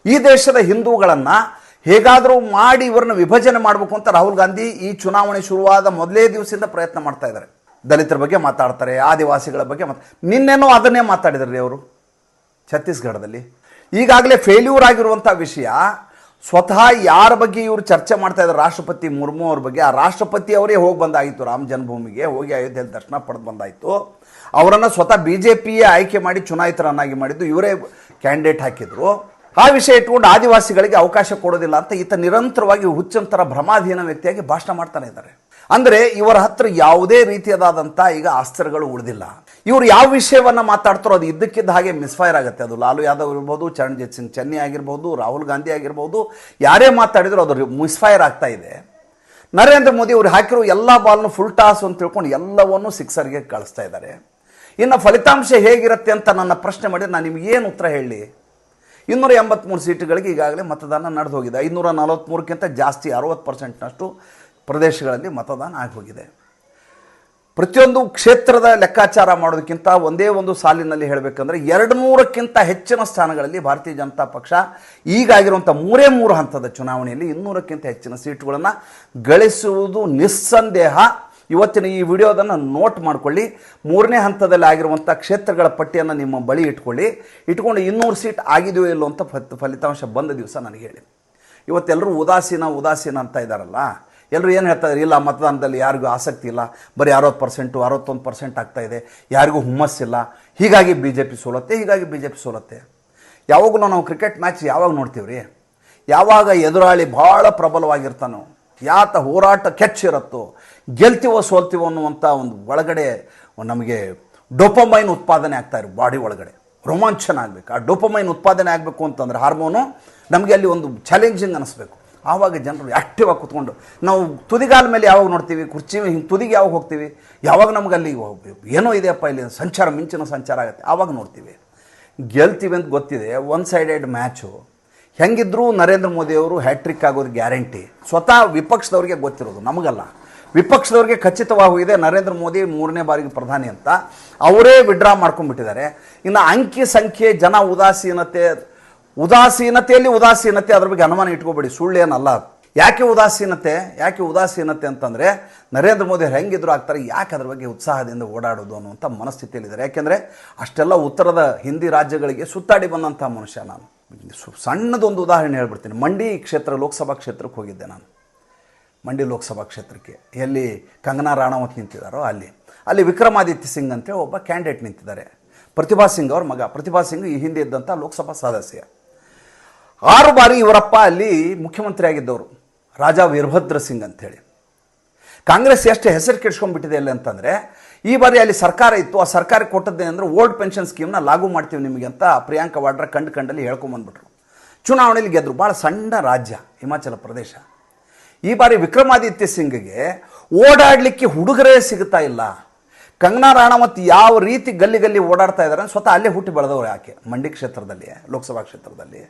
ಈ ದೇಶದ ಹಿಂದೂಗಳನ್ನು ಹೇಗಾದರೂ ಮಾಡಿ ಇವರನ್ನ ವಿಭಜನೆ ಮಾಡಬೇಕು ಅಂತ ರಾಹುಲ್ ಗಾಂಧಿ ಈ ಚುನಾವಣೆ ಶುರುವಾದ ಮೊದಲೇ ದಿವಸದಿಂದ ಪ್ರಯತ್ನ ಮಾಡ್ತಾ ಇದ್ದಾರೆ. ದಲಿತರ ಬಗ್ಗೆ ಮಾತಾಡ್ತಾರೆ, ಆದಿವಾಸಿಗಳ ಬಗ್ಗೆ ಮಾತಾ, ನಿನ್ನೆನೋ ಅದನ್ನೇ ಮಾತಾಡಿದ್ರಿ ಅವರು. ಛತ್ತೀಸ್ಗಢದಲ್ಲಿ. ಈಗಾಗಲೇ ಫೇಲ್ಯೂರ್ ಆಗಿರುವಂಥ ವಿಷಯ ಸ್ವತಃ ಯಾರ ಬಗ್ಗೆ ಇವರು ಚರ್ಚೆ ಮಾಡ್ತಾ ಇದ್ದಾರೆ, ರಾಷ್ಟ್ರಪತಿ ಮುರ್ಮು ಅವ್ರ ಬಗ್ಗೆ, ಆ ರಾಷ್ಟ್ರಪತಿ ಅವರೇ ಹೋಗಿ ಬಂದಾಗಿತ್ತು, ರಾಮ ಜನ್ಮಭೂಮಿಗೆ ಹೋಗಿ ಅಯೋಧ್ಯೆಯಲ್ಲಿ ದರ್ಶನ ಪಡೆದು ಬಂದಾಯಿತು. ಅವರನ್ನು ಸ್ವತಃ ಬಿ ಜೆ ಪಿಯೇ ಆಯ್ಕೆ ಮಾಡಿ ಚುನಾಯಿತರನ್ನಾಗಿ ಮಾಡಿದ್ದು, ಇವರೇ ಕ್ಯಾಂಡಿಡೇಟ್ ಹಾಕಿದ್ರು. ಆ ವಿಷಯ ಇಟ್ಕೊಂಡು ಆದಿವಾಸಿಗಳಿಗೆ ಅವಕಾಶ ಕೊಡೋದಿಲ್ಲ ಅಂತ ಈತ ನಿರಂತರವಾಗಿ ಹುಚ್ಚಂತರ ಭ್ರಮಾಧೀನ ವ್ಯಕ್ತಿಯಾಗಿ ಭಾಷಣ ಮಾಡ್ತಾನೆ ಇದ್ದಾರೆ. ಅಂದರೆ ಇವರ ಹತ್ರ ಯಾವುದೇ ರೀತಿಯದಾದಂಥ ಈಗ ಅಸ್ತ್ರಗಳು ಉಳಿದಿಲ್ಲ. ಇವರು ಯಾವ ವಿಷಯವನ್ನು ಮಾತಾಡ್ತಾರೋ ಅದು ಇದ್ದಕ್ಕಿದ್ದ ಹಾಗೆ ಮಿಸ್ಫೈರ್ ಆಗುತ್ತೆ. ಅದು ಲಾಲು ಯಾದವ್ ಇರ್ಬೋದು, ಚರಣ್ಜಿತ್ ಸಿಂಗ್ ಚೆನ್ನಿ ಆಗಿರ್ಬೋದು, ರಾಹುಲ್ ಗಾಂಧಿ ಆಗಿರ್ಬೋದು, ಯಾರೇ ಮಾತಾಡಿದ್ರು ಅದು ಮಿಸ್ಫೈರ್ ಆಗ್ತಾ ಇದೆ. ನರೇಂದ್ರ ಮೋದಿ ಅವರು ಹಾಕಿರೋ ಎಲ್ಲ ಬಾಲ್ನು ಫುಲ್ ಟಾಸ್ ಅಂತ ತಿಳ್ಕೊಂಡು ಎಲ್ಲವನ್ನೂ ಸಿಕ್ಸರ್ಗೆ ಕಳಿಸ್ತಾ ಇದ್ದಾರೆ. ಇನ್ನು ಫಲಿತಾಂಶ ಹೇಗಿರುತ್ತೆ ಅಂತ ನನ್ನ ಪ್ರಶ್ನೆ ಮಾಡಿದ್ರೆ ನಾನು ನಿಮ್ಗೆ ಏನು ಉತ್ತರ ಹೇಳಿ? ಇನ್ನೂರ ಎಂಬತ್ತ್ಮೂರು ಸೀಟುಗಳಿಗೆ ಈಗಾಗಲೇ ಮತದಾನ ನಡೆದು ಹೋಗಿದೆ ಐನೂರ ನಲವತ್ತ್ಮೂರಕ್ಕಿಂತ ಜಾಸ್ತಿ ಅರವತ್ತು ಪರ್ಸೆಂಟ್ನಷ್ಟು ಪ್ರದೇಶಗಳಲ್ಲಿ ಮತದಾನ ಆಗಿ ಹೋಗಿದೆ. ಪ್ರತಿಯೊಂದು ಕ್ಷೇತ್ರದ ಲೆಕ್ಕಾಚಾರ ಮಾಡೋದಕ್ಕಿಂತ ಒಂದೇ ಒಂದು ಸಾಲಿನಲ್ಲಿ ಹೇಳಬೇಕಂದ್ರೆ ಎರಡು ನೂರಕ್ಕಿಂತ ಹೆಚ್ಚಿನ ಸ್ಥಾನಗಳಲ್ಲಿ ಭಾರತೀಯ ಜನತಾ ಪಕ್ಷ ಈಗಾಗಿರುವಂಥ ಮೂರೇ ಮೂರು ಹಂತದ ಚುನಾವಣೆಯಲ್ಲಿ ಇನ್ನೂರಕ್ಕಿಂತ ಹೆಚ್ಚಿನ ಸೀಟುಗಳನ್ನು ಗಳಿಸುವುದು ನಿಸ್ಸಂದೇಹ. ಇವತ್ತಿನ ಈ ವಿಡಿಯೋದನ್ನು ನೋಟ್ ಮಾಡ್ಕೊಳ್ಳಿ. ಮೂರನೇ ಹಂತದಲ್ಲಿ ಆಗಿರುವಂಥ ಕ್ಷೇತ್ರಗಳ ಪಟ್ಟಿಯನ್ನು ನಿಮ್ಮ ಬಳಿ ಇಟ್ಕೊಳ್ಳಿ. ಇಟ್ಕೊಂಡು ಇನ್ನೂರು ಸೀಟ್ ಆಗಿದೆಯೋ ಇಲ್ಲೋ ಅಂತ ಫಲಿತಾಂಶ ಬಂದ ದಿವಸ ನನಗೆ ಹೇಳಿ. ಇವತ್ತೆಲ್ಲರೂ ಉದಾಸೀನ ಉದಾಸೀನ ಅಂತ ಇದ್ದಾರಲ್ಲ ಎಲ್ಲರೂ ಏನು ಹೇಳ್ತಾರೆ ಇಲ್ಲ, ಮತದಾನದಲ್ಲಿ ಯಾರಿಗೂ ಆಸಕ್ತಿ ಇಲ್ಲ. ಬರೀ ಅರವತ್ತು ಪರ್ಸೆಂಟು ಅರವತ್ತೊಂದು ಪರ್ಸೆಂಟ್ ಇದೆ. ಯಾರಿಗೂ ಹುಮ್ಮಸ್ಸಿಲ್ಲ ಹೀಗಾಗಿ ಬಿ ಜೆ ಪಿ ಸೋಲತ್ತೆ, ಹೀಗಾಗಿ ಬಿ ಜೆ ಪಿ ಸೋಲತ್ತೆ. ಯಾವಾಗಲೂ ನಾವು ಕ್ರಿಕೆಟ್ ಮ್ಯಾಚ್ ಯಾವಾಗ ನೋಡ್ತೀವಿ ರೀ ಯಾವಾಗ ಎದುರಾಳಿ ಭಾಳ ಪ್ರಬಲವಾಗಿರ್ತಾನೋ, ಯಾತ ಹೋರಾಟ ಕೆಚ್ಚಿರತ್ತೋ, ಗೆಲ್ತೀವೋ ಸೋಲ್ತೀವೋ ಅನ್ನುವಂಥ ಒಂದು ಒಳಗಡೆ ನಮಗೆ ಡೋಪಮೈನ್ ಉತ್ಪಾದನೆ ಆಗ್ತಾ ಇರೋ ಬಾಡಿ ಒಳಗಡೆ. ರೋಮಾಂಚನ ಆಗಬೇಕು. ಆ ಡೋಪಮೈನ್ ಉತ್ಪಾದನೆ ಆಗಬೇಕು ಅಂತಂದ್ರೆ ಹಾರ್ಮೋನು ನಮಗೆ ಅಲ್ಲಿ ಒಂದು ಚಾಲೆಂಜಿಂಗ್ ಅನಿಸ್ಬೇಕು. ಆವಾಗ ಜನರು ಆ್ಯಕ್ಟಿವ್ ಆಗಿ ಕೂತ್ಕೊಂಡು, ನಾವು ತುದಿಗಾಲ ಮೇಲೆ ಯಾವಾಗ ನೋಡ್ತೀವಿ, ಕುರ್ಚಿ ಹಿಂಗೆ ತುದಿಗೆ ಯಾವಾಗ ಹೋಗ್ತೀವಿ, ಯಾವಾಗ ನಮ್ಗೆ ಅಲ್ಲಿ ಏನೋ ಇದೆಯಪ್ಪ ಇಲ್ಲಿ, ಸಂಚಾರ, ಮಿಂಚಿನ ಸಂಚಾರ ಆಗುತ್ತೆ, ಆವಾಗ ನೋಡ್ತೀವಿ. ಗೆಲ್ತೀವಿ ಅಂತ ಗೊತ್ತಿದೆ ಒನ್ ಸೈಡೆಡ್ ಮ್ಯಾಚು ಹೆಂಗಿದ್ರೂ ನರೇಂದ್ರ ಮೋದಿಯವರು ಹ್ಯಾಟ್ರಿಕ್ ಆಗೋದು ಗ್ಯಾರಂಟಿ ಸ್ವತಃ ವಿಪಕ್ಷದವ್ರಿಗೆ ಗೊತ್ತಿರೋದು, ನಮಗಲ್ಲ. ವಿಪಕ್ಷದವ್ರಿಗೆ ಖಚಿತವಾಗಿದೆ ನರೇಂದ್ರ ಮೋದಿ ಮೂರನೇ ಬಾರಿಗೆ ಪ್ರಧಾನಿ ಅಂತ. ಅವರೇ ವಿಡ್ರಾ ಮಾಡ್ಕೊಂಡ್ಬಿಟ್ಟಿದ್ದಾರೆ. ಇನ್ನು ಅಂಕಿ ಸಂಖ್ಯೆ, ಜನ ಉದಾಸೀನತೆ ಉದಾಸೀನತೆಯಲ್ಲಿ ಉದಾಸೀನತೆ ಅದ್ರ ಬಗ್ಗೆ ಅನುಮಾನ ಇಟ್ಕೋಬೇಡಿ. ಸುಳ್ಳು ಏನಲ್ಲ ಯಾಕೆ ಉದಾಸೀನತೆ? ಯಾಕೆ ಉದಾಸೀನತೆ ಅಂತಂದರೆ ನರೇಂದ್ರ ಮೋದಿ ಹೆಂಗಿದ್ರು ಆಗ್ತಾರೆ, ಯಾಕೆ ಅದ್ರ ಬಗ್ಗೆ ಉತ್ಸಾಹದಿಂದ ಓಡಾಡೋದು ಅನ್ನುವಂಥ ಮನಸ್ಥಿತಿಯಲ್ಲಿದ್ದಾರೆ. ಯಾಕೆಂದರೆ ಅಷ್ಟೆಲ್ಲ ಉತ್ತರದ ಹಿಂದಿ ರಾಜ್ಯಗಳಿಗೆ ಸುತ್ತಾಡಿ ಬಂದಂಥ ಮನುಷ್ಯ ನಾನು. ಸಣ್ಣದೊಂದು ಉದಾಹರಣೆ ಹೇಳ್ಬಿಡ್ತೀನಿ. ಮಂಡಿ ಕ್ಷೇತ್ರ, ಲೋಕಸಭಾ ಕ್ಷೇತ್ರಕ್ಕೆ ಹೋಗಿದ್ದೆ ನಾನು. ಮಂಡಿ ಲೋಕಸಭಾ ಕ್ಷೇತ್ರಕ್ಕೆ. ಎಲ್ಲಿ ಕಂಗನಾ ರಾಣಾವತ್ ನಿಂತಿದ್ದಾರೋ ಅಲ್ಲಿ. ಅಲ್ಲಿ ವಿಕ್ರಮಾದಿತ್ಯ ಸಿಂಗ್ ಅಂತೇಳಿ ಒಬ್ಬ ಕ್ಯಾಂಡಿಡೇಟ್ ನಿಂತಿದ್ದಾರೆ. ಪ್ರತಿಭಾ ಸಿಂಗ್ ಅವ್ರ ಮಗ. ಪ್ರತಿಭಾ ಸಿಂಗ್ ಈ ಹಿಂದೆ ಇದ್ದಂಥ ಲೋಕಸಭಾ ಸದಸ್ಯ. ಆರು ಬಾರಿ ಇವರಪ್ಪ ಅಲ್ಲಿ ಮುಖ್ಯಮಂತ್ರಿ ಆಗಿದ್ದವರು ರಾಜಾ ವೀರಭದ್ರ ಸಿಂಗ್ ಅಂಥೇಳಿ. ಕಾಂಗ್ರೆಸ್ ಎಷ್ಟು ಹೆಸರು ಕೆಡ್ಸ್ಕೊಂಡ್ಬಿಟ್ಟಿದೆ ಅಲ್ಲಿ ಅಂತಂದರೆ, ಈ ಬಾರಿ ಅಲ್ಲಿ ಸರ್ಕಾರ ಇತ್ತು, ಆ ಸರ್ಕಾರ ಕೊಟ್ಟದ್ದೇ ಓಲ್ಡ್ ಪೆನ್ಷನ್ ಸ್ಕೀಮ್ನ ಲಾಗು ಮಾಡ್ತೀವಿ ನಿಮಗೆ ಅಂತ ಪ್ರಿಯಾಂಕಾ ವಾಡ್ರ ಕಂಡು ಕಂಡಲ್ಲಿ ಹೇಳ್ಕೊಂಬಂದ್ಬಿಟ್ರು. ಚುನಾವಣೆಯಲ್ಲಿ ಗೆದ್ದರು ಭಾಳ ಸಣ್ಣ ರಾಜ್ಯ, ಹಿಮಾಚಲ ಪ್ರದೇಶ. ಈ ಬಾರಿ ವಿಕ್ರಮಾದಿತ್ಯ ಸಿಂಗ್ಗೆ ಓಡಾಡಲಿಕ್ಕೆ ಹುಡುಗರೇ ಸಿಗ್ತಾ ಇಲ್ಲ. ಕಂಗನಾ ರಾಣಾವತ್ ಯಾವ ರೀತಿ ಗಲ್ಲಿ ಗಲ್ಲಿ ಓಡಾಡ್ತಾ ಇದ್ದಾರೆ ಸ್ವತಃ ಅಲ್ಲೇ ಹುಟ್ಟಿ ಬೆಳೆದವರು ಯಾಕೆ? ಮಂಡಿ ಕ್ಷೇತ್ರದಲ್ಲಿ, ಲೋಕಸಭಾ ಕ್ಷೇತ್ರದಲ್ಲಿ.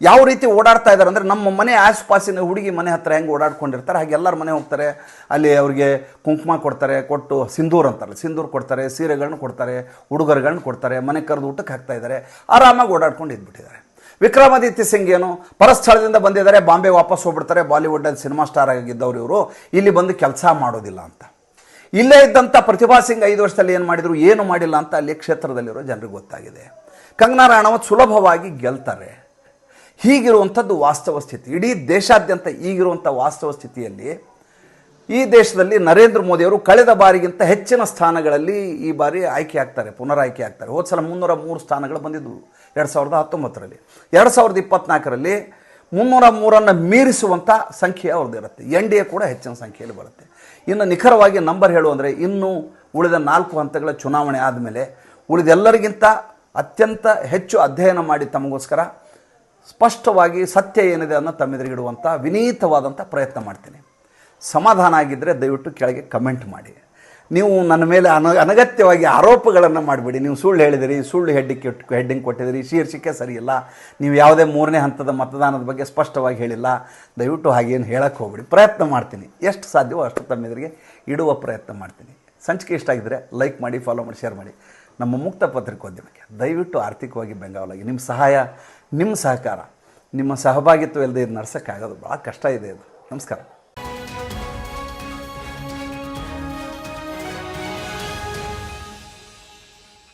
ಯಾವ ರೀತಿ ಓಡಾಡ್ತಾ ಇದ್ದಾರೆ ಅಂದರೆ ನಮ್ಮ ಮನೆ ಆಸುಪಾಸಿನ ಹುಡುಗಿ ಮನೆ ಹತ್ರ ಹೆಂಗೆ ಓಡಾಡ್ಕೊಂಡಿರ್ತಾರೆ, ಹಾಗೆ ಎಲ್ಲರ ಮನೆ ಹೋಗ್ತಾರೆ. ಅಲ್ಲಿ ಅವರಿಗೆ ಕುಂಕುಮ ಕೊಡ್ತಾರೆ, ಕೊಟ್ಟು ಸಿಂಧೂರ್ ಅಂತಾರೆ ಸಿಂಧೂರ್ ಕೊಡ್ತಾರೆ ಸೀರೆಗಳನ್ನ ಕೊಡ್ತಾರೆ ಉಡುಗೊರೆಗಳನ್ನ ಕೊಡ್ತಾರೆ, ಮನೆ ಕರೆದು ಊಟಕ್ಕೆ ಹಾಕ್ತಾ ಇದ್ದಾರೆ. ಆರಾಮಾಗಿ ಓಡಾಡ್ಕೊಂಡು ಇದ್ಬಿಟ್ಟಿದ್ದಾರೆ. ವಿಕ್ರಮಾದಿತ್ಯ ಸಿಂಗ್ ಏನು? ಪರಸ್ಥಳದಿಂದ ಬಂದಿದ್ದಾರೆ, ಬಾಂಬೆ ವಾಪಸ್ ಹೋಗ್ಬಿಡ್ತಾರೆ ಬಾಲಿವುಡ್ಡಲ್ಲಿ ಸಿನಿಮಾ ಸ್ಟಾರ್ ಆಗಿದ್ದವ್ರು ಇವರು. ಇಲ್ಲಿ ಬಂದು ಕೆಲಸ ಮಾಡೋದಿಲ್ಲ ಅಂತ. ಇಲ್ಲೇ ಇದ್ದಂಥ ಪ್ರತಿಭಾ ಸಿಂಗ್ ಐದು ವರ್ಷದಲ್ಲಿ ಏನು ಮಾಡಿದ್ರು, ಏನು ಮಾಡಿಲ್ಲ ಅಂತ ಅಲ್ಲಿ ಕ್ಷೇತ್ರದಲ್ಲಿರೋ ಜನರಿಗೆ ಗೊತ್ತಾಗಿದೆ. ಕಂಗನಾ ರಾಣಾವತ್ ಸುಲಭವಾಗಿ ಗೆಲ್ತಾರೆ. ಹೀಗಿರುವಂಥದ್ದು ವಾಸ್ತವ ಸ್ಥಿತಿ. ಇಡೀ ದೇಶಾದ್ಯಂತ ಈಗಿರುವಂಥ ವಾಸ್ತವ ಸ್ಥಿತಿಯಲ್ಲಿ ಈ ದೇಶದಲ್ಲಿ ನರೇಂದ್ರ ಮೋದಿಯವರು ಕಳೆದ ಬಾರಿಗಿಂತ ಹೆಚ್ಚಿನ ಸ್ಥಾನಗಳಲ್ಲಿ ಈ ಬಾರಿ ಆಯ್ಕೆ ಆಗ್ತಾರೆ, ಪುನರಾಯ್ಕೆ ಆಗ್ತಾರೆ. ಹೋದ ಸಲ ಮುನ್ನೂರ ಮೂರು ಸ್ಥಾನಗಳು ಬಂದಿದ್ದವು ಎರಡು ಸಾವಿರದ ಹತ್ತೊಂಬತ್ತರಲ್ಲಿ. ಎರಡು ಸಾವಿರದ ಇಪ್ಪತ್ನಾಲ್ಕರಲ್ಲಿ ಮುನ್ನೂರ ಮೂರನ್ನು ಮೀರಿಸುವಂಥ ಸಂಖ್ಯೆ ಅವ್ರದ್ದು ಇರುತ್ತೆ ಎನ್ ಡಿ ಎ ಕೂಡ ಹೆಚ್ಚಿನ ಸಂಖ್ಯೆಯಲ್ಲಿ ಬರುತ್ತೆ. ಇನ್ನು ನಿಖರವಾಗಿ ನಂಬರ್ ಹೇಳು ಅಂದರೆ ಇನ್ನೂ ಉಳಿದ ನಾಲ್ಕು ಹಂತಗಳ ಚುನಾವಣೆ ಆದಮೇಲೆ ಉಳಿದೆಲ್ಲರಿಗಿಂತ ಅತ್ಯಂತ ಹೆಚ್ಚು ಅಧ್ಯಯನ ಮಾಡಿ ತಮಗೋಸ್ಕರ ಸ್ಪಷ್ಟವಾಗಿ ಸತ್ಯ ಏನಿದೆ ಅನ್ನೋ ತಮ್ಮೆದುರಿಗಿಡುವಂಥ ವಿನೀತವಾದಂಥ ಪ್ರಯತ್ನ ಮಾಡ್ತೀನಿ. ಸಮಾಧಾನ ಆಗಿದ್ದರೆ ದಯವಿಟ್ಟು ಕೆಳಗೆ ಕಮೆಂಟ್ ಮಾಡಿ. ನೀವು ನನ್ನ ಮೇಲೆ ಅನ, ಅನಗತ್ಯವಾಗಿ ಆರೋಪಗಳನ್ನು ಮಾಡಿಬಿಡಿ. ನೀವು ಸುಳ್ಳು ಹೇಳಿದಿರಿ, ಸುಳ್ಳು ಹೆಡ್ಡಿಂಗ್ ಹೆಡ್ಡಿಂಗ್ ಕೊಟ್ಟಿದ್ದೀರಿ ಶೀರ್ಷಿಕೆ ಸರಿಯಿಲ್ಲ. ನೀವು ಯಾವುದೇ ಮೂರನೇ ಹಂತದ ಮತದಾನದ ಬಗ್ಗೆ ಸ್ಪಷ್ಟವಾಗಿ ಹೇಳಿಲ್ಲ. ದಯವಿಟ್ಟು ಹಾಗೇನು ಹೇಳಕ್ಕೆ ಹೋಗ್ಬಿಡಿ. ಪ್ರಯತ್ನ ಮಾಡ್ತೀನಿ. ಎಷ್ಟು ಸಾಧ್ಯವೋ ಅಷ್ಟು ತಮ್ಮೆದುರಿಗೆ ಇಡುವ ಪ್ರಯತ್ನ ಮಾಡ್ತೀನಿ. ಸಂಚಿಕೆ ಇಷ್ಟ ಆಗಿದ್ದರೆ ಲೈಕ್ ಮಾಡಿ, ಫಾಲೋ ಮಾಡಿ, ಶೇರ್ ಮಾಡಿ. ನಮ್ಮ ಮುಕ್ತ ಪತ್ರಿಕೋದ್ಯಮಕ್ಕೆ ದಯವಿಟ್ಟು ಆರ್ಥಿಕವಾಗಿ ಬೆಂಗಾವಲಾಗಿ. ನಿಮ್ಮ ಸಹಾಯ ನಿಮ್ಮ ಸಹಕಾರ, ನಿಮ್ಮ ಸಹಭಾಗಿತ್ವ ಇಲ್ಲದೆ ಇದು ನಡ್ಸೋಕ್ಕಾಗೋದು ಭಾಳ ಕಷ್ಟ ಇದೆ ಇದು. ನಮಸ್ಕಾರ.